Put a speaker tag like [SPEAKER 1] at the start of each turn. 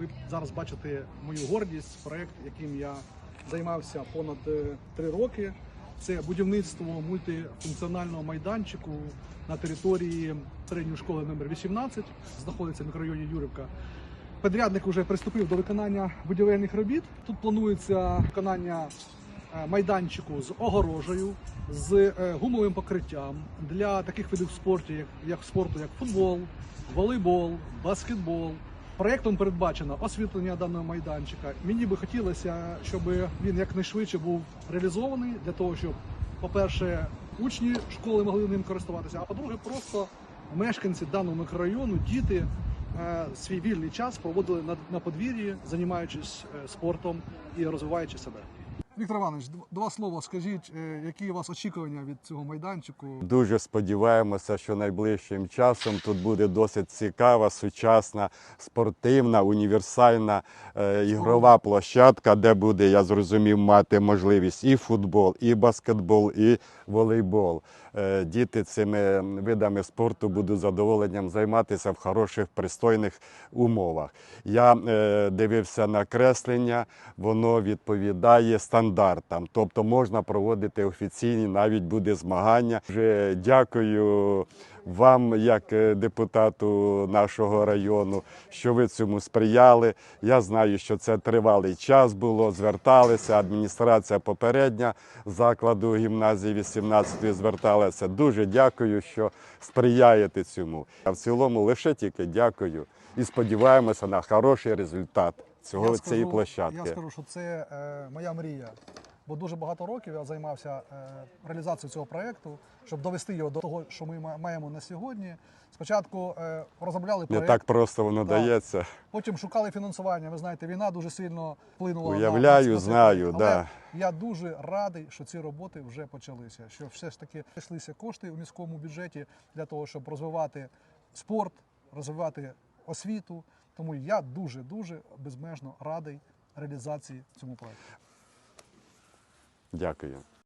[SPEAKER 1] Ви зараз бачите мою гордість, проект, яким я займався понад е, три роки. Це будівництво мультифункціонального майданчику на території середньої школи номер 18, знаходиться в мікрорайоні Юрівка. Подрядник вже приступив до виконання будівельних робіт. Тут планується виконання е, майданчику з огорожею, з е, гумовим покриттям для таких видів спорту, як, як спорту, як футбол, волейбол, баскетбол. Проєктом передбачено освітлення даного майданчика. Мені би хотілося, щоб він якнайшвидше був реалізований для того, щоб, по-перше, учні школи могли ним користуватися, а по-друге, просто мешканці даного мікрорайону, діти е, свій вільний час проводили на, подвір'ї, займаючись е, спортом і розвиваючи себе. Віктор Іванович, два слова скажіть, е, які у вас очікування від цього майданчику?
[SPEAKER 2] Дуже сподіваємося, що найближчим часом тут буде досить цікава, сучасна, спортивна, універсальна е, ігрова площадка, де буде, я зрозумів, мати можливість і футбол, і баскетбол, і волейбол. Е, діти цими видами спорту будуть задоволенням займатися в хороших, пристойних умовах. Я е, дивився на креслення, воно відповідає стандартам, тобто можна проводити офіційні, навіть буде змагання. Вже дякую вам, як е, депутату нашого району, що ви цьому сприяли. Я знаю, що це тривалий час було. Зверталися. Адміністрація попередня закладу гімназії 18 зверталася. Дуже дякую, що сприяєте цьому. А в цілому лише тільки дякую і сподіваємося на хороший результат цього
[SPEAKER 1] Я
[SPEAKER 2] цієї
[SPEAKER 1] скажу-
[SPEAKER 2] площадки.
[SPEAKER 1] Я скажу, що це е, моя мрія. Бо дуже багато років я займався е, реалізацією цього проєкту, щоб довести його до того, що ми маємо на сьогодні. Спочатку е, розробляли
[SPEAKER 2] Не так просто воно
[SPEAKER 1] Так.
[SPEAKER 2] дається.
[SPEAKER 1] потім шукали фінансування. Ви знаєте, війна дуже сильно вплинула.
[SPEAKER 2] Уявляю,
[SPEAKER 1] на
[SPEAKER 2] знаю,
[SPEAKER 1] проєкт.
[SPEAKER 2] да.
[SPEAKER 1] Я дуже радий, що ці роботи вже почалися. Що все ж таки знайшлися кошти у міському бюджеті для того, щоб розвивати спорт, розвивати освіту. Тому я дуже дуже безмежно радий реалізації цьому проєкту.
[SPEAKER 2] Дякую.